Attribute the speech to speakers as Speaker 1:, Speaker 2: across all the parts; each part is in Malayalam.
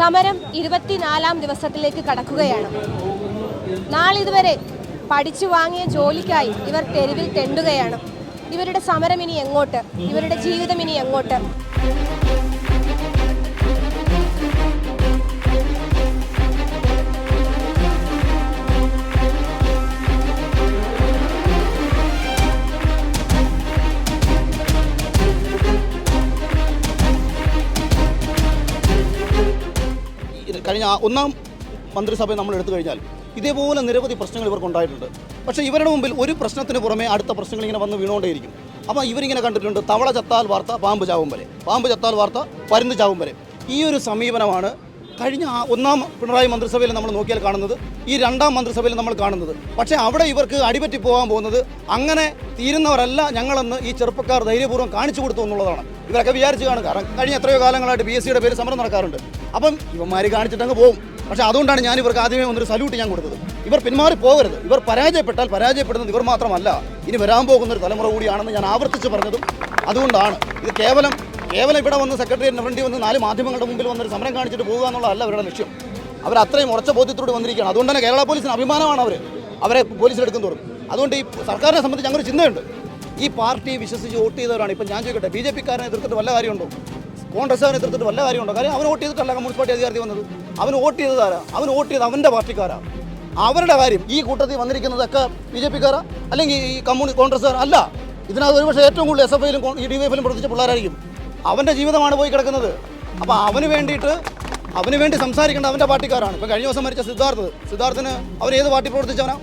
Speaker 1: സമരം ഇരുപത്തിനാലാം ദിവസത്തിലേക്ക് കടക്കുകയാണ്. നാളിതുവരെ പഠിച്ചു വാങ്ങിയ ജോലിക്കായി ഇവർ തെരുവിൽ തെണ്ടുകയാണ്. ഇവരുടെ സമരം ഇനി എങ്ങോട്ട്? ഇവരുടെ ജീവിതം ഇനി എങ്ങോട്ട്?
Speaker 2: കഴിഞ്ഞ ഒന്നാം മന്ത്രിസഭയെ നമ്മൾ എടുത്തു കഴിഞ്ഞാൽ ഇതേപോലെ നിരവധി പ്രശ്നങ്ങൾ ഇവർക്കുണ്ടായിട്ടുണ്ട് പക്ഷേ ഇവരുടെ മുമ്പിൽ ഒരു പ്രശ്നത്തിന് പുറമെ അടുത്ത പ്രശ്നങ്ങൾ ഇങ്ങനെ വന്ന് വീണുകൊണ്ടേയിരിക്കും. അപ്പോൾ ഇവരിങ്ങനെ കണ്ടിട്ടുണ്ട് തവള ചത്താൽ വാർത്ത പാമ്പ് ചാവും വരെ. പാമ്പ് ചത്താൽ വാർത്ത പരുന്ന് ചാവും വരെ. ഈ ഒരു സമീപനമാണ് കഴിഞ്ഞ ഒന്നാം പിണറായി മന്ത്രിസഭയിൽ നമ്മൾ നോക്കിയാൽ കാണുന്നത് ഈ രണ്ടാം മന്ത്രിസഭയിൽ നമ്മൾ കാണുന്നത്. പക്ഷേ അവിടെ ഇവർക്ക് അടിപറ്റി പോകാൻ പോകുന്നത് അങ്ങനെ തീരുന്നവരല്ല ഞങ്ങളെന്ന് ഈ ചെറുപ്പക്കാർ ധൈര്യപൂർവം കാണിച്ചു കൊടുത്തു എന്നുള്ളതാണ്. ഇവരൊക്കെ വിചാരിച്ചു കാണും കാരണം കഴിഞ്ഞ എത്രയോ കാലങ്ങളായിട്ട് ബി എസ് സിയുടെ പേര് സമരം നടക്കാറുണ്ട്. അപ്പം ഇവന്മാർ കാണിച്ചിട്ടങ്ങ് പോകും. പക്ഷേ അതുകൊണ്ടാണ് ഞാൻ ഇവർക്ക് ആദ്യമേ ഒന്നൊരു സല്യൂട്ട് ഞാൻ കൊടുത്തത്. ഇവർ പിന്മാറി പോകരുത്. ഇവർ പരാജയപ്പെട്ടാൽ പരാജയപ്പെടുന്നത് ഇവർ മാത്രമല്ല. ഇനി വരാൻ പോകുന്ന ഒരു തലമുറ കൂടിയാണെന്ന് ഞാൻ ആവർത്തിച്ച് പറഞ്ഞതും അതുകൊണ്ടാണ്. ഇത് കേവലം കേവലം ഇവിടെ വന്ന് സെക്രട്ടറിയേറ്റിന് ഫ്രണ്ടിൽ വന്ന് നാല് മാധ്യമങ്ങളുടെ മുമ്പിൽ വന്നൊരു സമരം കാണിച്ചിട്ട് പോകുക എന്നുള്ളതല്ല അവരുടെ ലക്ഷ്യം. അവർ അത്രയും ഉറച്ച ബോധ്യത്തോട് വന്നിരിക്കുകയാണ്. അതുകൊണ്ട് തന്നെ കേരള പോലീസിന് അഭിമാനമാണ് അവർ അവരെ പോലീസിലെടുക്കും തോറും. അതുകൊണ്ട് ഈ സർക്കാരിനെ സംബന്ധിച്ച് ഞങ്ങൾ ചിന്തയുണ്ട്. ഈ പാർട്ടി വിശ്വസിച്ച് വോട്ട് ചെയ്തവരാണ്. ഇപ്പം ഞാൻ ചോദിക്കട്ടെ ബി ജെ പിക്കാരനെ എതിർത്തിട്ട് വല്ല കാര്യമുണ്ടോ? കോൺഗ്രസ്സുകാരനെ എതിർത്തിട്ട് വല്ല കാര്യമുണ്ടോ? കാര്യം അവൻ വോട്ട് ചെയ്തിട്ടല്ല കമ്മ്യൂണിസ്റ്റ് പാർട്ടി അധികാരത്തിൽ വന്നത്. അവൻ വോട്ട് ചെയ്തതാരാ അവൻ വോട്ട് ചെയ്ത് അവന്റെ പാർട്ടിക്കാരാ. അവരുടെ കാര്യം ഈ കൂട്ടത്തിൽ വന്നിരിക്കുന്നതൊക്കെ ബി ജെ പിക്കാരാ? അല്ലെങ്കിൽ ഈ കമ്മ്യൂണി കോൺഗ്രസ്സുകാർ അല്ല. ഇതിനകത്ത് ഒരുപക്ഷെ ഏറ്റവും കൂടുതൽ എസ് എഫ് ഐയിലും ഈ ഡി വൈ എഫിലും പ്രവർത്തിച്ച പിള്ളേരായിരിക്കും. അവന്റെ ജീവിതമാണ് പോയി കിടക്കുന്നത്. അപ്പോൾ അവന് വേണ്ടിയിട്ട് അവന് വേണ്ടി സംസാരിക്കേണ്ട അവന്റെ പാർട്ടിക്കാരാണ്. ഇപ്പം കഴിഞ്ഞ ദിവസം മരിച്ച സിദ്ധാർത്ഥ്. സിദ്ധാർത്ഥിന് അവൻ ഏത് പാർട്ടി പ്രവർത്തിച്ചവനാ?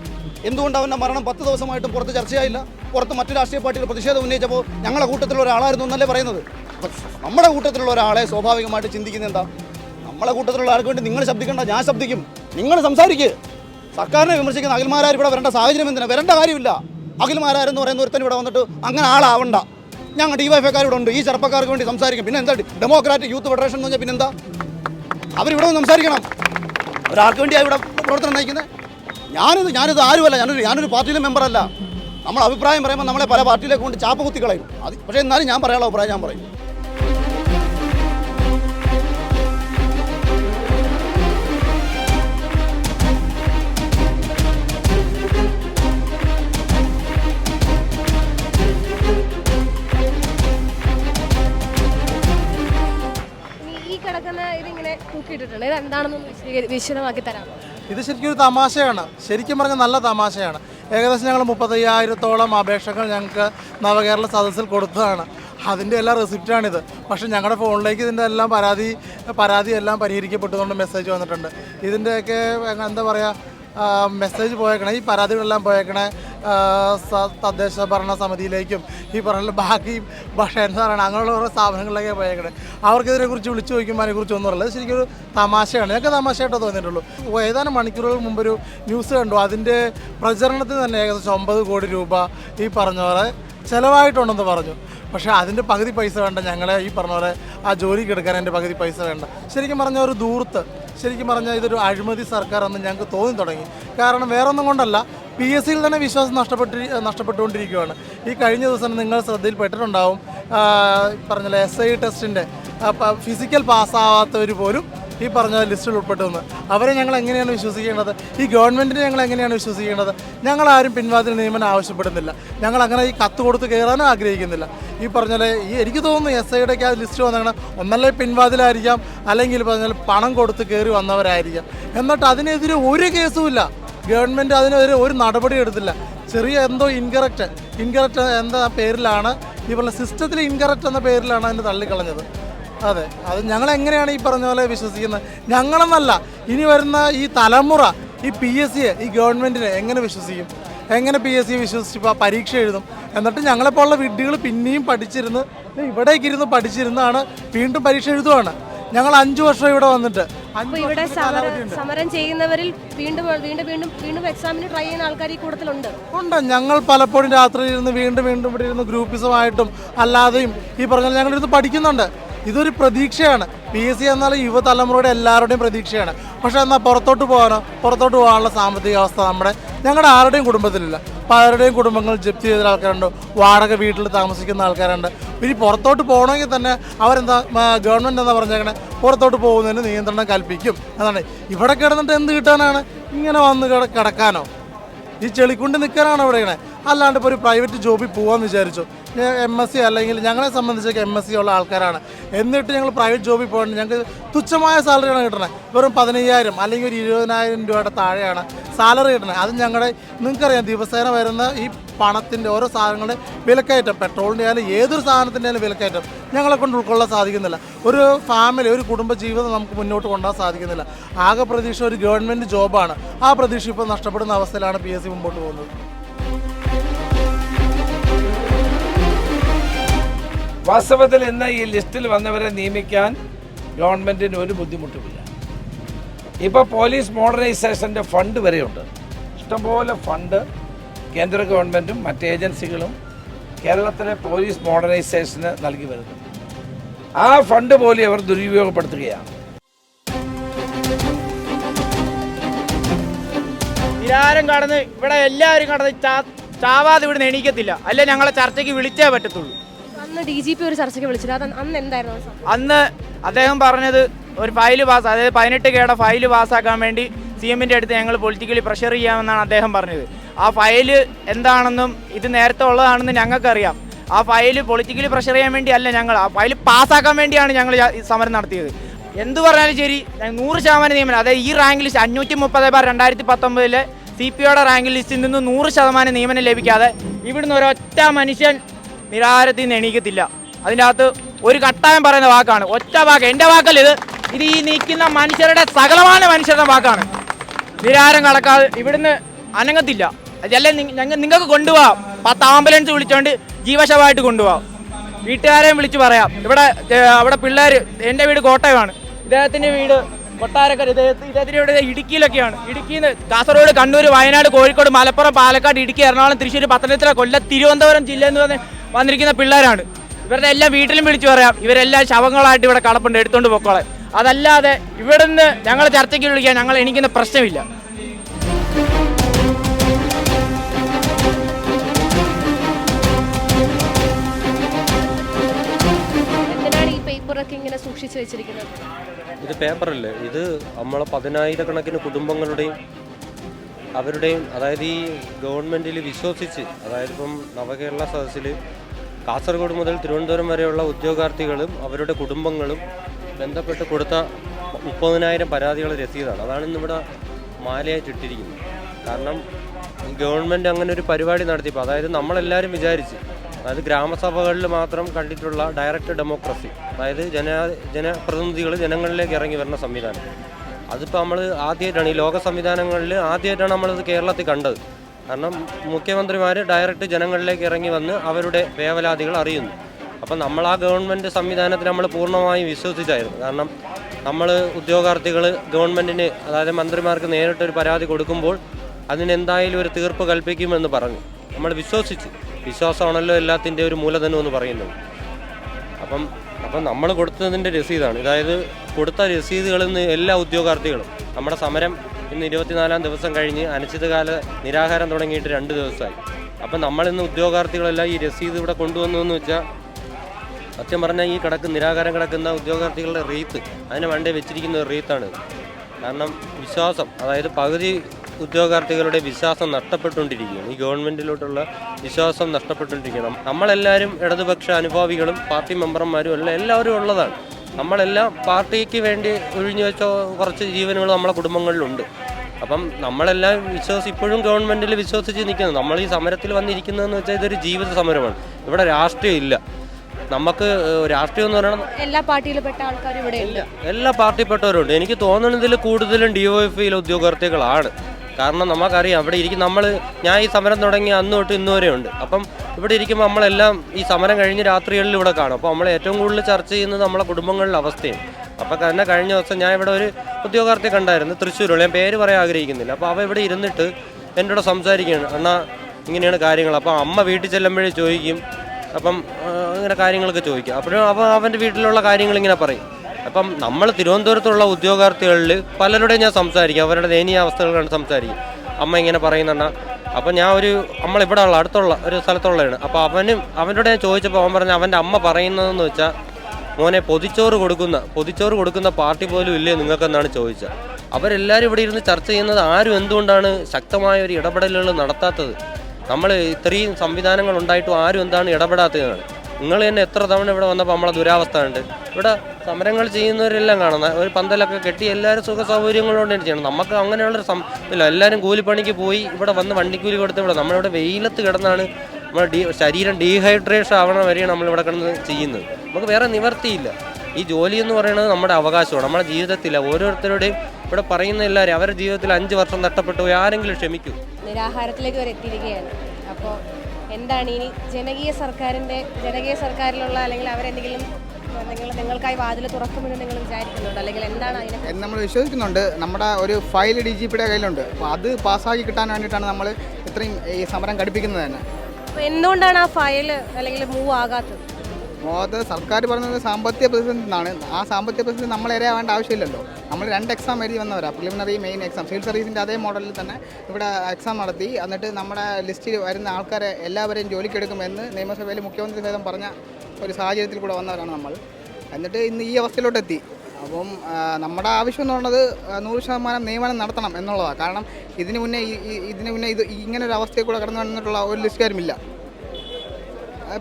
Speaker 2: എന്തുകൊണ്ട് അവന്റെ മരണം പത്ത് ദിവസമായിട്ടും പുറത്ത് ചർച്ചയായില്ല? പുറത്ത് മറ്റു രാഷ്ട്രീയ പാർട്ടികൾ പ്രതിഷേധം ഉന്നയിച്ചപ്പോൾ ഞങ്ങളുടെ കൂട്ടത്തിലുള്ള ഒരാളായിരുന്നു എന്നല്ലേ പറയുന്നത്? നമ്മുടെ കൂട്ടത്തിലുള്ള ഒരാളെ സ്വാഭാവികമായിട്ട് ചിന്തിക്കുന്നത് എന്താ? നമ്മളെ കൂട്ടത്തിലുള്ള ആൾക്ക് വേണ്ടി നിങ്ങൾ ശബ്ദിക്കേണ്ട ഞാൻ ശബ്ദിക്കും. നിങ്ങൾ സംസാരിക്കുക സർക്കാരിനെ വിമർശിക്കുന്ന അഖിൽമാരാർ ഇവിടെ വരേണ്ട സാഹചര്യം എന്തിനാണ് വരേണ്ട കാര്യമില്ല. അഖിൽമാരാരെന്ന് പറയുന്ന ഒരുത്തൻ ഇവിടെ വന്നിട്ട് അങ്ങനെ ആളാവണ്ട. ഞങ്ങൾ ഡിവൈഫൈക്കാർ ഇവിടെ ഉണ്ട് ഈ ചെറുപ്പക്കാർക്ക് വേണ്ടി സംസാരിക്കും. പിന്നെ എന്താ? ഡെമോക്രാറ്റിക് യൂത്ത് ഫെഡറേഷൻ എന്ന് പറഞ്ഞാൽ പിന്നെന്താ അവരിവിടെ സംസാരിക്കണം. ഒരാൾക്ക് വേണ്ടിയാണ് ഇവിടെ പ്രവർത്തനം നയിക്കുന്നത് ഞാനിത് ഞാനിത് ആരുമല്ല. ഞാനൊരു ഞാനൊരു പാർട്ടിയിലെ മെമ്പറല്ല. നമ്മൾ അഭിപ്രായം പറയുമ്പോൾ നമ്മളെ പല പാർട്ടിയിലേക്ക് കൊണ്ട് ചാപ്പ് കുത്തി കളയും. അത് പക്ഷേ എന്നാലും ഞാൻ പറയാനുള്ള അഭിപ്രായം ഞാൻ പറയും.
Speaker 1: തൂക്കിയിട്ടിട്ടുണ്ട് ഇത് എന്താണെന്നൊന്ന് വിശദമാക്കി തരാം
Speaker 3: ഇത് ശരിക്കും ഒരു തമാശയാണ്. ശരിക്കും പറഞ്ഞാൽ നല്ല തമാശയാണ്. ഏകദേശം ഞങ്ങൾ മുപ്പത്തയ്യായിരത്തോളം അപേക്ഷകൾ ഞങ്ങൾക്ക് നവകേരള സദസ്സിൽ കൊടുത്തതാണ്. അതിന്റെ എല്ലാ റെസിപ്റ്റാണിത്. പക്ഷേ ഞങ്ങളുടെ ഫോണിലേക്ക് ഇതിന്റെ എല്ലാം പരാതി പരാതി എല്ലാം പരിഹരിക്കപ്പെട്ടുകൊണ്ട് മെസ്സേജ് വന്നിട്ടുണ്ട്. ഇതിന്റെയൊക്കെ എന്താ പറയുക മെസ്സേജ് പോയേക്കണേ ഈ പരാതികളെല്ലാം പോയേക്കണേ തദ്ദേശ ഭരണ സമിതിയിലേക്കും ഈ പറഞ്ഞ ബാക്കി ഭക്ഷണ പറയുക അങ്ങനെയുള്ള ഓരോ സ്ഥാപനങ്ങളിലേക്ക് പോയേക്കണേ. അവർക്കിതിനെക്കുറിച്ച് വിളിച്ചു ചോദിക്കുമ്പോൾ അതിനെക്കുറിച്ച് ഒന്നും അറിയില്ല. ശരിക്കും ഒരു തമാശയാണ്. ഞങ്ങൾക്ക് തമാശയായിട്ടോ തോന്നിയിട്ടുള്ളൂ. ഏതാനും മണിക്കൂറുകൾ മുമ്പൊരു ന്യൂസ് കണ്ടു. അതിന്റെ പ്രചരണത്തിന് തന്നെ ഏകദേശം ഒമ്പത് കോടി രൂപ ഈ പറഞ്ഞ പോലെ ചിലവായിട്ടുണ്ടെന്ന് പറഞ്ഞു. പക്ഷേ അതിന്റെ പകുതി പൈസ വേണ്ട. ഞങ്ങളെ ഈ പറഞ്ഞ പോലെ ആ ജോലിക്ക് എടുക്കാൻ എന്റെ പകുതി പൈസ വേണ്ട. ശരിക്കും പറഞ്ഞ ഒരു ദൂർത്ത് ശരിക്കും പറഞ്ഞാൽ ഇതൊരു അഴിമതി സർക്കാർ എന്ന് ഞങ്ങൾക്ക് തോന്നി തുടങ്ങി. കാരണം വേറൊന്നും കൊണ്ടല്ല പി എസ് സിയിൽ തന്നെ വിശ്വാസം നഷ്ടപ്പെട്ടി നഷ്ടപ്പെട്ടുകൊണ്ടിരിക്കുകയാണ് ഈ കഴിഞ്ഞ ദിവസം നിങ്ങൾ ശ്രദ്ധയിൽപ്പെട്ടിട്ടുണ്ടാവും ആ, ഈ പറഞ്ഞ എസ് ഐ ടെസ്റ്റിന്റെ ഫിസിക്കൽ പാസ്സാവാത്തവർ പോലും ഈ പറഞ്ഞ ലിസ്റ്റിൽ ഉൾപ്പെട്ടതെന്ന്. അവരെ ഞങ്ങൾ എങ്ങനെയാണ് വിശ്വസിക്കേണ്ടത്? ഈ ഗവൺമെന്റിനെ ഞങ്ങൾ എങ്ങനെയാണ് വിശ്വസിക്കേണ്ടത്? ഞങ്ങൾ ആരും പിൻവാതിൽ നിയമനം ആവശ്യപ്പെടുന്നില്ല. ഞങ്ങൾ അങ്ങനെ ഈ കത്ത് കൊടുത്ത് കയറാനും ആഗ്രഹിക്കുന്നില്ല. ഈ പറഞ്ഞാൽ ഈ എനിക്ക് തോന്നുന്നു എസ് ഐയുടെ ഒക്കെ ആ ലിസ്റ്റ് വന്നങ്ങനെ ഒന്നല്ലേ പിൻവാതിലായിരിക്കാം അല്ലെങ്കിൽ പറഞ്ഞാൽ പണം കൊടുത്ത് കയറി വന്നവരായിരിക്കാം. എന്നിട്ട് അതിനെതിരെ ഒരു കേസുമില്ല ഗവൺമെന്റ് അതിനെതിരെ ഒരു നടപടി എടുത്തില്ല. ചെറിയ എന്തോ ഇൻകറക്റ്റ് ഇൻകറക്റ്റ് എന്താ പേരിലാണ് ഈ പറഞ്ഞ സിസ്റ്റത്തിൽ ഇൻകറക്റ്റ് എന്ന പേരിലാണ് അതിന് തള്ളിക്കളഞ്ഞത്. അതെ. അത് ഞങ്ങൾ എങ്ങനെയാണ് ഈ പറഞ്ഞ പോലെ വിശ്വസിക്കുന്നത്? ഞങ്ങളെന്നല്ല ഇനി വരുന്ന ഈ തലമുറ ഈ പി എസ് സിയെ ഈ ഗവൺമെന്റിനെ എങ്ങനെ വിശ്വസിക്കും? എങ്ങനെ പി എസ് സി വിശ്വസിച്ച് ആ പരീക്ഷ എഴുതും? എന്നിട്ട് ഞങ്ങളെപ്പോലുള്ള വിഡ്ഢികൾ പിന്നെയും പഠിച്ചിരുന്ന് ഇവിടേക്ക് ഇരുന്ന് പഠിച്ചിരുന്നാണ് വീണ്ടും പരീക്ഷ എഴുതുവാണ്. ഞങ്ങൾ അഞ്ചു വർഷം ഇവിടെ വന്നിട്ട്.
Speaker 1: ഇവിടെ സമരം ചെയ്യുന്നവരിൽ വീണ്ടും വീണ്ടും വീണ്ടും വീണ്ടും എക്സാമിന് ട്രൈ ചെയ്യുന്ന ആൾക്കാർ ഈ കൂട്ടത്തിലുണ്ട്.
Speaker 3: ഉണ്ട്. ഞങ്ങൾ പലപ്പോഴും രാത്രി ഇരുന്ന് വീണ്ടും വീണ്ടും ഇവിടെ ഇരുന്ന് ഗ്രൂപ്പിസമായിട്ടും അല്ലാതെയും ഈ പറഞ്ഞ ഞങ്ങൾ ഇരുന്ന് പഠിക്കുന്നുണ്ട്. ഇതൊരു പ്രതീക്ഷയാണ്. പി എസ് സി എന്നാൽ യുവതലമുറയുടെ എല്ലാവരുടെയും പ്രതീക്ഷയാണ്. പക്ഷേ എന്നാൽ പുറത്തോട്ട് പോകാനോ പുറത്തോട്ട് പോകാനുള്ള സാമ്പത്തിക അവസ്ഥ നമ്മുടെ ഞങ്ങളുടെ ആരുടെയും കുടുംബത്തിലില്ല. പലരുടെയും കുടുംബങ്ങൾ ജപ്തി ചെയ്ത ആൾക്കാരുണ്ട് വാടക വീട്ടിൽ താമസിക്കുന്ന ആൾക്കാരുണ്ട്. ഇനി പുറത്തോട്ട് പോകണമെങ്കിൽ തന്നെ അവരെന്താ ഗവൺമെന്റ് എന്താ പറഞ്ഞേക്കണേ? പുറത്തോട്ട് പോകുന്നതിന് നിയന്ത്രണം കൽപ്പിക്കും. എന്നാണ് ഇവിടെ കിടന്നിട്ട് എന്ത് കിട്ടാനാണ്? ഇങ്ങനെ വന്ന് കിടക്കാനോ? ഈ ചെളിക്കുണ്ട് നിൽക്കാനാണ് ഇവിടെ അല്ലാണ്ട് ഇപ്പോൾ ഒരു പ്രൈവറ്റ് ജോബിൽ പോകാമെന്ന് വിചാരിച്ചു. എം എസ് സി അല്ലെങ്കിൽ ഞങ്ങളെ സംബന്ധിച്ചൊക്കെ എം എസ് സി ഉള്ള ആൾക്കാരാണ്. എന്നിട്ട് ഞങ്ങൾ പ്രൈവറ്റ് ജോബിൽ പോകണം ഞങ്ങൾക്ക് തുച്ഛമായ സാലറിയാണ് കിട്ടുന്നത് വെറും പതിനയ്യായിരം അല്ലെങ്കിൽ ഒരു ഇരുപതിനായിരം രൂപയുടെ താഴെയാണ് സാലറി കിട്ടണത് അത് ഞങ്ങളുടെ നിങ്ങൾക്കറിയാം ദിവസേന വരുന്ന ഈ പണത്തിന്റെ ഓരോ സാധനങ്ങളുടെ വിലക്കയറ്റം. പെട്രോളിന്റെ ആയാലും ഏതൊരു സാധനത്തിന്റെ ആയാലും വിലക്കയറ്റം. ഞങ്ങളെ കൊണ്ട് ഉൾക്കൊള്ളാൻ സാധിക്കുന്നില്ല. ഒരു ഫാമിലി ഒരു കുടുംബ ജീവിതം നമുക്ക് മുന്നോട്ട് കൊണ്ടുപോകാൻ സാധിക്കുന്നില്ല. ആകെ പ്രതീക്ഷ ഒരു ഗവൺമെന്റ് ജോബാണ് ആ പ്രതീക്ഷ ഇപ്പോൾ നഷ്ടപ്പെടുന്ന അവസ്ഥയിലാണ് പി എസ് സി മുമ്പോട്ട് പോകുന്നത്.
Speaker 4: വാസ്തവത്തിൽ ഇന്ന് ഈ ലിസ്റ്റിൽ വന്നവരെ നിയമിക്കാൻ ഗവൺമെന്റിന് ഒരു ബുദ്ധിമുട്ടുമില്ല. ഇപ്പോൾ പോലീസ് മോഡേണൈസേഷന്റെ ഫണ്ട് വരെയുണ്ട്. ഇഷ്ടംപോലെ ഫണ്ട് കേന്ദ്ര ഗവൺമെന്റും മറ്റ് ഏജൻസികളും കേരളത്തിലെ പോലീസ് മോഡേണൈസേഷന് നൽകി വരുന്നു ആ ഫണ്ട് പോലും അവർ ദുരുപയോഗപ്പെടുത്തുകയാണ്.
Speaker 5: നിരാരം കടന്ന് ഇവിടെ എല്ലാവരും കടന്ന് ചാവാതെ ഇവിടെ എണീക്കത്തില്ല. അല്ലെ ഞങ്ങളെ ചർച്ചയ്ക്ക് വിളിച്ചേ പറ്റത്തുള്ളൂ.
Speaker 1: അന്ന് ഒരു അന്ന് എന്തായിരുന്നു
Speaker 5: അന്ന് അദ്ദേഹം പറഞ്ഞത് ഒരു ഫയൽ പാസ് അതായത് പതിനെട്ട് കേട ഫയൽ പാസ്സാക്കാൻ വേണ്ടി സി എമ്മിന്റെ അടുത്ത് ഞങ്ങൾ പൊളിറ്റിക്കലി പ്രഷർ ചെയ്യാമെന്നാണ് അദ്ദേഹം പറഞ്ഞത്. ആ ഫയൽ എന്താണെന്നും ഇത് നേരത്തെ ഉള്ളതാണെന്ന് ഞങ്ങൾക്കറിയാം. ആ ഫയൽ പൊളിറ്റിക്കലി പ്രഷർ ചെയ്യാൻ വേണ്ടി അല്ല ഞങ്ങൾ. ആ ഫയൽ പാസ്സാക്കാൻ വേണ്ടിയാണ് ഞങ്ങൾ സമരം നടത്തിയത്. എന്ത് പറഞ്ഞാലും ശരി നൂറ് ശതമാനം നിയമനം അതായത് ഈ റാങ്ക് ലിസ്റ്റ് അഞ്ഞൂറ്റി മുപ്പത് ബാർ രണ്ടായിരത്തി പത്തൊമ്പതിലെ സി പി ഒയുടെ റാങ്ക് ലിസ്റ്റിൽ നിന്ന് നൂറ് ശതമാനം നിയമനം ലഭിക്കാതെ ഇവിടുന്ന് ഒരൊറ്റ മനുഷ്യൻ നിരാഹാരത്തിൽ നിന്ന് എണീക്കത്തില്ല. അതിന്റെ അകത്ത് ഒരു കട്ടായം പറയുന്ന വാക്കാണ്. ഒറ്റ വാക്ക്. എന്റെ വാക്കല്ല ഇത്. ഇത് ഈ നീക്കുന്ന മനുഷ്യരുടെ സകലമായ മനുഷ്യരുടെ വാക്കാണ്. നിരാഹാരം കടക്കാതെ ഇവിടുന്ന് അനങ്ങത്തില്ല. അതല്ലേ ഞങ്ങൾ നിങ്ങൾക്ക് കൊണ്ടുപോകാം പത്ത് ആംബുലൻസ് വിളിച്ചോണ്ട് ജീവശവമായിട്ട് കൊണ്ടുപോകാം വീട്ടുകാരെയും വിളിച്ച് പറയാം. ഇവിടെ അവിടെ പിള്ളേർ എന്റെ വീട് കോട്ടയമാണ്. ഇദ്ദേഹത്തിന്റെ വീട് കൊട്ടാരക്കര ഇദ്ദേഹത്തിന് ഇദ്ദേഹത്തിന്റെ വീട് ഇടുക്കിയിലൊക്കെയാണ്. ഇടുക്കിയിൽ നിന്ന് കാസർഗോഡ് കണ്ണൂർ വയനാട് കോഴിക്കോട് മലപ്പുറം പാലക്കാട് ഇടുക്കി എറണാകുളം തൃശ്ശൂർ പത്തനംതിട്ട കൊല്ലം തിരുവനന്തപുരം ജില്ല നിന്ന് പറഞ്ഞ് വന്നിരിക്കുന്ന പിള്ളേരാണ്. ഇവരുടെ എല്ലാം വീട്ടിലും വിളിച്ചു പറയാം. ഇവരെല്ലാം ശവങ്ങളായിട്ട് ഇവിടെ കളപ്പുണ്ട് എടുത്തുകൊണ്ട് പൊക്കോളെ. അതല്ലാതെ ഇവിടുന്ന് ഞങ്ങൾ ചർച്ചയ്ക്ക് വിളിക്കാൻ ഞങ്ങൾ എണീക്കുന്ന പ്രശ്നമില്ല.
Speaker 1: സൂക്ഷിച്ചു വെച്ചിരിക്കുന്നത്?
Speaker 6: ഇത് പേപ്പറല്ലേ? ഇത് നമ്മളെ പതിനായിരക്കണക്കിന് കുടുംബങ്ങളുടെയും അവരുടെയും അതായത് ഈ ഗവൺമെന്റിൽ വിശ്വസിച്ച് അതായത് ഇപ്പം നവകേരള സദസ്സിൽ കാസർഗോഡ് മുതൽ തിരുവനന്തപുരം വരെയുള്ള ഉദ്യോഗാർത്ഥികളും അവരുടെ കുടുംബങ്ങളും ബന്ധപ്പെട്ട് കൊടുത്ത മുപ്പതിനായിരം പരാതികൾ രസീതാണ്. അതാണ് ഇന്നിവിടെ മാലയായിട്ട് ഇട്ടിരിക്കുന്നത്. കാരണം ഗവൺമെന്റ് അങ്ങനെ ഒരു പരിപാടി നടത്തിയപ്പോൾ അതായത് നമ്മളെല്ലാവരും വിചാരിച്ച് അതായത് ഗ്രാമസഭകളിൽ മാത്രം കണ്ടിട്ടുള്ള ഡയറക്റ്റ് ഡെമോക്രസി അതായത് ജന ജനപ്രതിനിധികൾ ജനങ്ങളിലേക്ക് ഇറങ്ങി വരുന്ന സംവിധാനം. അതിപ്പോൾ നമ്മൾ ആദ്യമായിട്ടാണ് ഈ ലോക സംവിധാനങ്ങളിൽ ആദ്യമായിട്ടാണ് നമ്മളത് കേരളത്തിൽ കണ്ടത്. കാരണം മുഖ്യമന്ത്രിമാർ ഡയറക്റ്റ് ജനങ്ങളിലേക്ക് ഇറങ്ങി വന്ന് അവരുടെ വേവലാതികൾ അറിയുന്നു. അപ്പം നമ്മൾ ആ ഗവൺമെന്റ് സംവിധാനത്തിൽ നമ്മൾ പൂർണമായും വിശ്വസിച്ചായിരുന്നു. കാരണം നമ്മൾ ഉദ്യോഗാർത്ഥികൾ ഗവൺമെന്റിന് അതായത് മന്ത്രിമാർക്ക് നേരിട്ടൊരു പരാതി കൊടുക്കുമ്പോൾ അതിനെന്തായാലും ഒരു തീർപ്പ് കൽപ്പിക്കുമെന്ന് പറഞ്ഞു. നമ്മൾ വിശ്വസിച്ച്. വിശ്വാസമാണല്ലോ എല്ലാത്തിന്റെ ഒരു മൂലധനം എന്ന് പറയുന്നത്. അപ്പം അപ്പം നമ്മൾ കൊടുത്തതിന്റെ രസീതാണ്. അതായത് കൊടുത്ത രസീതുകളിൽ നിന്ന് എല്ലാ ഉദ്യോഗാർത്ഥികളും നമ്മുടെ സമരം ഇന്ന് ഇരുപത്തിനാലാം ദിവസം കഴിഞ്ഞ് അനിശ്ചിതകാല നിരാഹാരം തുടങ്ങിയിട്ട് രണ്ട് ദിവസമായി. അപ്പം നമ്മളിന്ന് ഉദ്യോഗാർത്ഥികളെല്ലാം ഈ രസീത് ഇവിടെ കൊണ്ടുവന്നു എന്ന് വെച്ചാൽ സത്യം പറഞ്ഞാൽ ഈ കിടക്ക് നിരാകാരം കിടക്കുന്ന ഉദ്യോഗാർത്ഥികളുടെ റീത്ത് അതിന് വേണ്ടി വെച്ചിരിക്കുന്ന റീത്താണ് കാരണം വിശ്വാസം അതായത് പകുതി ഉദ്യോഗാർത്ഥികളുടെ വിശ്വാസം നഷ്ടപ്പെട്ടുകൊണ്ടിരിക്കുകയാണ്. ഈ ഗവൺമെന്റിലോട്ടുള്ള വിശ്വാസം നഷ്ടപ്പെട്ടുകൊണ്ടിരിക്കുകയാണ്. നമ്മളെല്ലാവരും ഇടതുപക്ഷ അനുഭാവികളും പാർട്ടി മെമ്പർമാരും എല്ലാം എല്ലാവരും ഉള്ളതാണ്. നമ്മളെല്ലാം പാർട്ടിക്ക് വേണ്ടി ഒഴിഞ്ഞു വെച്ച കുറച്ച് ജീവനുകൾ നമ്മളെ കുടുംബങ്ങളിലുണ്ട്. അപ്പം നമ്മളെല്ലാം വിശ്വാസം ഇപ്പോഴും ഗവൺമെന്റിൽ വിശ്വസിച്ച് നിൽക്കുന്നു. നമ്മൾ ഈ സമരത്തിൽ വന്നിരിക്കുന്നതെന്ന് വെച്ചാൽ ഇതൊരു ജീവിത സമരമാണ്. ഇവിടെ രാഷ്ട്രീയം ഇല്ല. നമുക്ക് രാഷ്ട്രീയം എന്ന് പറയുന്നത്
Speaker 1: എല്ലാ പാർട്ടിയിൽപ്പെട്ട ആൾക്കാരും ഇവിടെ ഇല്ല.
Speaker 6: എല്ലാ പാർട്ടിയിൽപ്പെട്ടവരുണ്ട് എനിക്ക് തോന്നുന്നതിൽ കൂടുതലും ഡി ഒ എഫ് ഉദ്യോഗാർത്ഥികളാണ്. കാരണം നമുക്കറിയാം ഇവിടെ ഇരിക്കും നമ്മൾ ഞാൻ ഈ സമരം തുടങ്ങി അന്ന് തൊട്ട് ഇന്ന് വരെ ഉണ്ട്. അപ്പം ഇവിടെ ഇരിക്കുമ്പോൾ നമ്മളെല്ലാം ഈ സമരം കഴിഞ്ഞ് രാത്രികളിൽ ഇവിടെ കാണും. അപ്പോൾ നമ്മൾ ഏറ്റവും കൂടുതൽ ചർച്ച ചെയ്യുന്നത് നമ്മളെ കുടുംബങ്ങളിലെ അവസ്ഥയും അപ്പോൾ തന്നെ കഴിഞ്ഞ ദിവസം ഞാൻ ഇവിടെ ഒരു ഉദ്യോഗാർത്ഥി കണ്ടായിരുന്നു തൃശ്ശൂരുള്ള ഞാൻ പേര് പറയാൻ ആഗ്രഹിക്കുന്നില്ല. അപ്പോൾ അവ ഇവിടെ ഇരുന്നിട്ട് എന്റെ എന്നോട് സംസാരിക്കുകയാണ് അണ്ണ ഇങ്ങനെയാണ് കാര്യങ്ങൾ. അപ്പോൾ അമ്മ വീട്ടിൽ ചെല്ലുമ്പോഴേ ചോദിക്കും. അപ്പം ഇങ്ങനെ കാര്യങ്ങളൊക്കെ ചോദിക്കും. അപ്പോഴും അവൻ അവന്റെ വീട്ടിലുള്ള കാര്യങ്ങൾ ഇങ്ങനെ പറയും. അപ്പം നമ്മൾ തിരുവനന്തപുരത്തുള്ള ഉദ്യോഗാർത്ഥികളിൽ പലരുടെയും ഞാൻ സംസാരിക്കും. അവരുടെ ദയനീയ അവസ്ഥകൾ കണ്ട് സംസാരിക്കും. അമ്മ ഇങ്ങനെ പറയുന്നുണ്ട അപ്പം ഞാൻ ഒരു നമ്മളിവിടെ ഉള്ള അടുത്തുള്ള ഒരു സ്ഥലത്തുള്ളതാണ്. അപ്പോൾ അവനും അവനോട് ഞാൻ ചോദിച്ചപ്പോൾ അവൻ പറഞ്ഞ അവന്റെ അമ്മ പറയുന്നതെന്ന് വെച്ചാൽ മോനെ പൊതിച്ചോറ് കൊടുക്കുന്ന പൊതിച്ചോറ് കൊടുക്കുന്ന പാർട്ടി പോലും ഇല്ലേ നിങ്ങൾക്കെന്നാണ് ചോദിച്ചത്. അവരെല്ലാവരും ഇവിടെ ഇരുന്ന് ചർച്ച ചെയ്യുന്നത് ആരും എന്തുകൊണ്ടാണ് ശക്തമായ ഒരു ഇടപെടലുകൾ നടത്താത്തത്? നമ്മൾ ഇത്രയും സംവിധാനങ്ങൾ ഉണ്ടായിട്ടും ആരും എന്താണ് ഇടപെടാത്തതാണ് നിങ്ങൾ തന്നെ എത്ര തവണ ഇവിടെ വന്നപ്പോൾ നമ്മളെ ദുരാവസ്ഥ ഉണ്ട് ഇവിടെ സമരങ്ങൾ ചെയ്യുന്നവരെല്ലാം കാണുന്ന ഒരു പന്തലൊക്കെ കെട്ടി എല്ലാവരും സുഖ സൗകര്യങ്ങളോടെ ചെയ്യണം. നമുക്ക് അങ്ങനെയുള്ളൊരു സം ഇല്ല എല്ലാവരും കൂലിപ്പണിക്ക് പോയി ഇവിടെ വന്ന് വണ്ടിക്കൂലി കൊടുത്ത് ഇവിടെ നമ്മളിവിടെ വെയിലത്ത് കിടന്നാണ് നമ്മുടെ ഡീ ശരീരം ഡീഹൈഡ്രേഷൻ ആവണ വരെയാണ് നമ്മളിവിടെ കിടന്ന് ചെയ്യുന്നത്. നമുക്ക് വേറെ നിവർത്തിയില്ല. ഈ ജോലി എന്ന് പറയുന്നത് നമ്മുടെ അവകാശമാണ്. നമ്മുടെ ജീവിതത്തിലെ ഓരോരുത്തരുടെയും ഇവിടെ പറയുന്ന എല്ലാവരും അവരുടെ ജീവിതത്തിൽ അഞ്ച് വർഷം നഷ്ടപ്പെട്ടു ആരെങ്കിലും ക്ഷമിക്കൂ.
Speaker 1: നിരാഹാരത്തിലേക്ക് വരെ എത്തിയിരിക്കുകയാണ്. അപ്പോൾ എന്താണ് ഇനി ജനകീയ സർക്കാരിന്റെ ജനകീയ സർക്കാരിലുള്ള അല്ലെങ്കിൽ അവരെന്തെങ്കിലും നിങ്ങൾ നിങ്ങൾക്കായി വാതിൽ തുറക്കുമെന്ന് നിങ്ങൾ വിചാരിക്കുന്നുണ്ടോ? അല്ലെങ്കിൽ എന്താണ് അതിനെ
Speaker 7: നമ്മൾ വിശ്വസിക്കുന്നുണ്ട്. നമ്മുടെ ഒരു ഫയൽ ഡി ജി പിയുടെ കയ്യിലുണ്ട്. അപ്പോൾ അത് പാസ്സാക്കി കിട്ടാൻ വേണ്ടിയിട്ടാണ് നമ്മൾ ഇത്രയും ഈ സമരം ഘടിപ്പിക്കുന്നത് തന്നെ.
Speaker 1: അപ്പോൾ എന്തുകൊണ്ടാണ് ആ ഫയൽ അല്ലെങ്കിൽ മൂവ് ആകാത്തത്?
Speaker 7: അത് സർക്കാർ പറഞ്ഞത് സാമ്പത്തിക പ്രതിസന്ധി എന്നാണ്. ആ സാമ്പത്തിക പ്രതിസന്ധി നമ്മൾ ഇരയാവേണ്ട ആവശ്യമില്ലല്ലോ. നമ്മൾ രണ്ട് എക്സാം എഴുതി വന്നവരാ. പ്രിലിമിനറി മെയിൻ എക്സാം സിവിൽ സർവീസിന്റെ അതേ മോഡലിൽ തന്നെ ഇവിടെ എക്സാം നടത്തി. എന്നിട്ട് നമ്മുടെ ലിസ്റ്റിൽ വരുന്ന ആൾക്കാരെ എല്ലാവരെയും ജോലിക്കെടുക്കുമെന്ന് നിയമസഭയിൽ മുഖ്യമന്ത്രി സേതം പറഞ്ഞ ഒരു സാഹചര്യത്തിൽ കൂടെ വന്നവരാണ് നമ്മൾ. എന്നിട്ട് ഇന്ന് ഈ അവസ്ഥയിലോട്ട് എത്തി. അപ്പം നമ്മുടെ ആവശ്യം എന്ന് പറയുന്നത് നൂറ് ശതമാനം നിയമനം നടത്തണം എന്നുള്ളതാണ് കാരണം ഇതിന് മുന്നേ ഇതിന് മുന്നേ ഇത് ഇങ്ങനെ ഒരു അവസ്ഥയിൽ കൂടെ കടന്നു വന്നിട്ടുള്ള ഒരു ലിസ്റ്റുകാരുമില്ല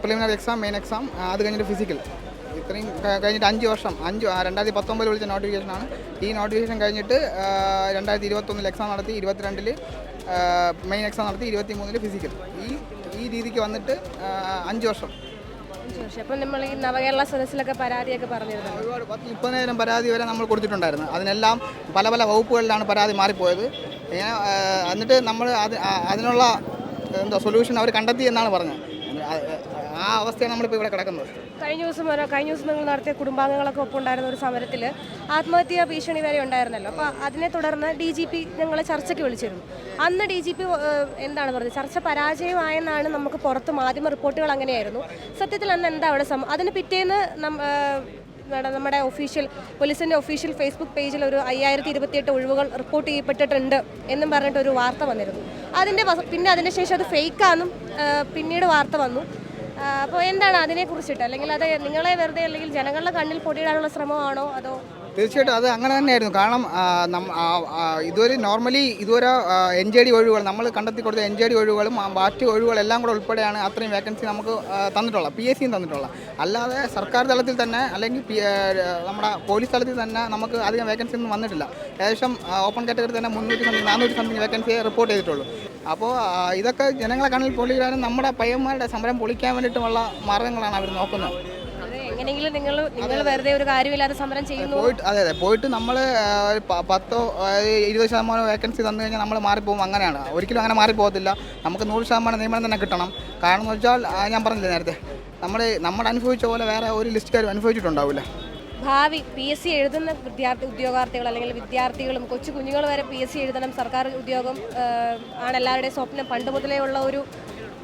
Speaker 7: പ്രിലിമിനറി എക്സാം മെയിൻ എക്സാം അത് കഴിഞ്ഞിട്ട് ഫിസിക്കൽ ഇത്രയും കഴിഞ്ഞിട്ട് അഞ്ച് വർഷം അഞ്ച് രണ്ടായിരത്തി പത്തൊമ്പതിൽ വിളിച്ച നോട്ടിഫിക്കേഷനാണ് ഈ നോട്ടിഫിക്കേഷൻ കഴിഞ്ഞിട്ട് രണ്ടായിരത്തി ഇരുപത്തൊന്നിൽ എക്സാം നടത്തി ഇരുപത്തിരണ്ടിൽ മെയിൻ എക്സാം നടത്തി ഇരുപത്തി മൂന്നിൽ ഫിസിക്കൽ ഈ ഈ രീതിക്ക് വന്നിട്ട് അഞ്ച് വർഷം.
Speaker 1: അഞ്ച് വർഷം. അപ്പം നമ്മൾ ഈ നവകേരള സദസ്സിലൊക്കെ പരാതിയൊക്കെ പറഞ്ഞിരുന്നു.
Speaker 7: ഒരുപാട് പത്ത് മുപ്പതിനായിരം പരാതി വരെ നമ്മൾ കൊടുത്തിട്ടുണ്ടായിരുന്നു. അതിനെല്ലാം പല പല വകുപ്പുകളിലാണ് പരാതി മാറിപ്പോയത്. എന്നിട്ട് നമ്മൾ അത് അതിനുള്ള എന്താ സൊല്യൂഷൻ അവർ കണ്ടെത്തി എന്നാണ് പറഞ്ഞത്. ആ- അവസ്ഥയാണ് നമ്മളിപ്പോൾ ഇവിടെ കിടക്കുന്നത്.
Speaker 1: കഴിഞ്ഞ ദിവസം കഴിഞ്ഞ ദിവസം നിങ്ങൾ നടത്തിയ കുടുംബാംഗങ്ങളൊക്കെ ഒപ്പം ഉണ്ടായിരുന്ന ഒരു സമരത്തിൽ ആത്മഹത്യാ ഭീഷണി വരെ ഉണ്ടായിരുന്നല്ലോ. അപ്പോൾ അതിനെ തുടർന്ന് ഡി ജി പി ഞങ്ങളെ ചർച്ചയ്ക്ക് വിളിച്ചിരുന്നു. അന്ന് ഡി ജി പി എന്താണ് പറഞ്ഞത്? ചർച്ച പരാജയമായെന്നാണ് നമുക്ക് പുറത്ത് മാധ്യമ റിപ്പോർട്ടുകൾ അങ്ങനെയായിരുന്നു. സത്യത്തിൽ അന്ന് എന്താ അവിടെ സം അതിന് പിറ്റേന്ന് നമ്മുടെ- ഒഫീഷ്യൽ പോലീസിന്റെ ഒഫീഷ്യൽ ഫേസ്ബുക്ക് പേജിൽ ഒരു അയ്യായിരത്തി ഇരുപത്തിയെട്ട് ഒഴിവുകൾ റിപ്പോർട്ട് ചെയ്യപ്പെട്ടിട്ടുണ്ട് എന്നും പറഞ്ഞിട്ട് ഒരു വാർത്ത വന്നിരുന്നു. അതിന്റെ പിന്നെ അതിന് ശേഷം അത് ഫേക്കാന്നും പിന്നീട് വാർത്ത വന്നു. അപ്പോൾ എന്താണ് അതിനെക്കുറിച്ചിട്ട്? അല്ലെങ്കിൽ അത് നിങ്ങളെ വെറുതെ അല്ലെങ്കിൽ ജനങ്ങളുടെ കണ്ണിൽ പൊടിയിടാനുള്ള ശ്രമമാണോ? അതോ
Speaker 7: തീർച്ചയായിട്ടും അത് അങ്ങനെ തന്നെയായിരുന്നു. കാരണം നമ്മ ഇതുവരെ നോർമലി ഇതുവരെ എൻ ജെ ഡി ഒഴിവുകൾ നമ്മൾ കണ്ടെത്തി കൊടുത്ത എൻ ജെ ഡി ഒഴിവുകളും ബാറ്റ് ഒഴിവുകളെല്ലാം കൂടെ ഉൾപ്പെടെയാണ് അത്രയും വേക്കൻസി നമുക്ക് തന്നിട്ടുള്ളത്. പി എസ് സിയും തന്നിട്ടുള്ളത്. അല്ലാതെ സർക്കാർ തലത്തിൽ തന്നെ അല്ലെങ്കിൽ നമ്മുടെ പോലീസ് തലത്തിൽ തന്നെ നമുക്ക് അധികം വേക്കൻസി ഒന്നും വന്നിട്ടില്ല. ഏകദേശം ഓപ്പൺ കാറ്റഗറി തന്നെ മുന്നൂറ്റി സംതിങ് നാനൂറ്റി സംതിങ് വേക്കൻസിയെ റിപ്പോർട്ട് ചെയ്തിട്ടുള്ളൂ. അപ്പോൾ ഇതൊക്കെ ജനങ്ങളെ കണ്ണിൽ പൊളിക്കാനും നമ്മുടെ പയ്യന്മാരുടെ സമരം പൊളിക്കാൻ വേണ്ടിയിട്ടുമുള്ള മാർഗങ്ങളാണ് അവർ നോക്കുന്നത്.
Speaker 1: എങ്ങനെയെങ്കിലും നിങ്ങൾ നിങ്ങൾ വെറുതെ ഒരു കാര്യമില്ലാതെ സമരം ചെയ്യുന്നു
Speaker 7: പോയിട്ട് അതെ അതെ. പോയിട്ട് നമ്മൾ പത്തോ ഇരുപത് ശതമാനം വേക്കൻസി തന്നു കഴിഞ്ഞാൽ നമ്മൾ മാറിപ്പോകും അങ്ങനെയാണ്. ഒരിക്കലും അങ്ങനെ മാറിപ്പോകത്തില്ല. നമുക്ക് നൂറ് ശതമാനം നിയമനം തന്നെ കിട്ടണം. കാരണം എന്ന് വെച്ചാൽ ഞാൻ പറഞ്ഞില്ലേ നേരത്തെ നമ്മൾ നമ്മൾ അനുഭവിച്ച പോലെ വേറെ ഒരു ലിസ്റ്റുകാരും അനുഭവിച്ചിട്ടുണ്ടാവില്ല.
Speaker 1: ഭാവി പി എസ് സി എഴുതുന്ന വിദ്യാർത്ഥി ഉദ്യോഗാർത്ഥികൾ അല്ലെങ്കിൽ വിദ്യാർത്ഥികളും കൊച്ചു കുഞ്ഞുങ്ങൾ വരെ പി എസ് സി എഴുതണം. സർക്കാർ ഉദ്യോഗം ആണ് എല്ലാവരുടെയും സ്വപ്നം. പണ്ട് മുതലേ ഉള്ള ഒരു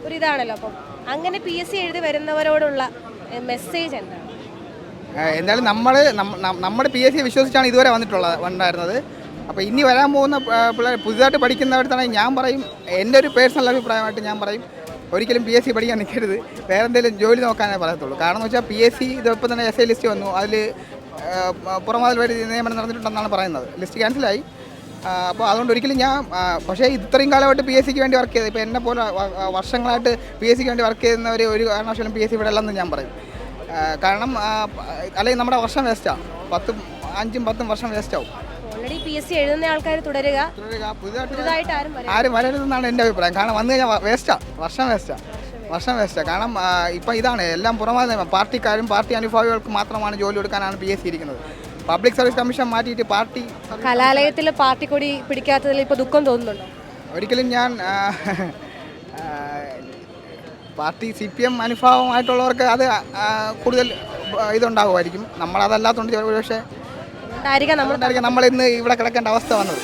Speaker 1: ഒരു ഇതാണല്ലോ. അപ്പം അങ്ങനെ പി എസ് സി എഴുതി വരുന്നവരോടുള്ള മെസ്സേജ് എന്താണ്
Speaker 7: എന്തായാലും നമ്മൾ നമ്മുടെ പി എസ് സി വിശ്വസിച്ചാണ് ഇതുവരെ വന്നിട്ടുള്ളത് ഉണ്ടായിരുന്നത് അപ്പോൾ ഇനി വരാൻ പോകുന്ന പിള്ളേർ പുതുതായിട്ട് പഠിക്കുന്നവരുത്താണെങ്കിൽ ഞാൻ പറയും എന്റെ ഒരു പേഴ്സണൽ അഭിപ്രായമായിട്ട് ഞാൻ പറയും ഒരിക്കലും പി എസ് സി പഠിക്കാൻ നിൽക്കരുത്. വേറെ എന്തെങ്കിലും ജോലി നോക്കാനേ പറയത്തുള്ളൂ. കാരണം എന്ന് വെച്ചാൽ പി എസ് സി ഇതിപ്പോൾ തന്നെ എസ് ഐ ലിസ്റ്റ് വന്നു. അതിൽ പുറമാതിൽ വഴി നിയമനം നടന്നിട്ടുണ്ടെന്നാണ് പറയുന്നത്. ലിസ്റ്റ് ക്യാൻസലായി അപ്പോൾ അതുകൊണ്ട് ഒരിക്കലും ഞാൻ പക്ഷേ ഇത്രയും കാലമായിട്ട് പി എസ് സിക്ക് വേണ്ടി വർക്ക് ചെയ്ത് ഇപ്പോൾ എന്നെ പോലെ വർഷങ്ങളായിട്ട് പി എസ് സിക്ക് വേണ്ടി വർക്ക് ചെയ്യുന്നവർ ഒരു കാരണവശാലും പി എസ് സി ഇവിടെ അല്ലെന്ന് ഞാൻ പറയും. കാരണം അല്ലെങ്കിൽ നമ്മുടെ വർഷം വേസ്റ്റാണ് പത്തും അഞ്ചും പത്തും വർഷം വേസ്റ്റാവും
Speaker 1: ഓൾറെഡി പി എസ് സി എഴുതുന്ന ആൾക്കാർ തുടരുക.
Speaker 7: പുതുതായിട്ട്
Speaker 1: ആരും വരും
Speaker 7: ആരും വരരുതെന്നാണ് എന്റെ അഭിപ്രായം. കാരണം വന്നു കഴിഞ്ഞാൽ വേസ്റ്റാണ് വർഷം വേസ്റ്റാണ് വർഷം വേസ്റ്റാ കാരണം ഇപ്പം ഇതാണ്. എല്ലാം പുറമേ പാർട്ടിക്കാരും പാർട്ടി അനുഭാവികൾക്ക് മാത്രമാണ് ജോലി കൊടുക്കാനാണ് പി എസ് സി ഇരിക്കുന്നത്. പബ്ലിക് സർവീസ് കമ്മീഷൻ മാറ്റിയിട്ട് പാർട്ടി
Speaker 1: കലാലയത്തിൽ പാർട്ടി കൊടി പിടിക്കാത്തതിൽ ഇപ്പോൾ ദുഃഖം തോന്നുന്നുണ്ടോ?
Speaker 7: ഒരിക്കലും ഞാൻ പാർട്ടി സി പി എം അനുഭാവമായിട്ടുള്ളവർക്ക് അത് കൂടുതൽ ഇതുണ്ടാകുമായിരിക്കും നമ്മളതല്ലാത്തതുകൊണ്ട് പക്ഷേ
Speaker 1: നമ്മളിന്ന് നമ്മൾ
Speaker 7: നമ്മൾ ഇന്ന് ഇവിടെ കിടക്കേണ്ട അവസ്ഥ വന്നത്.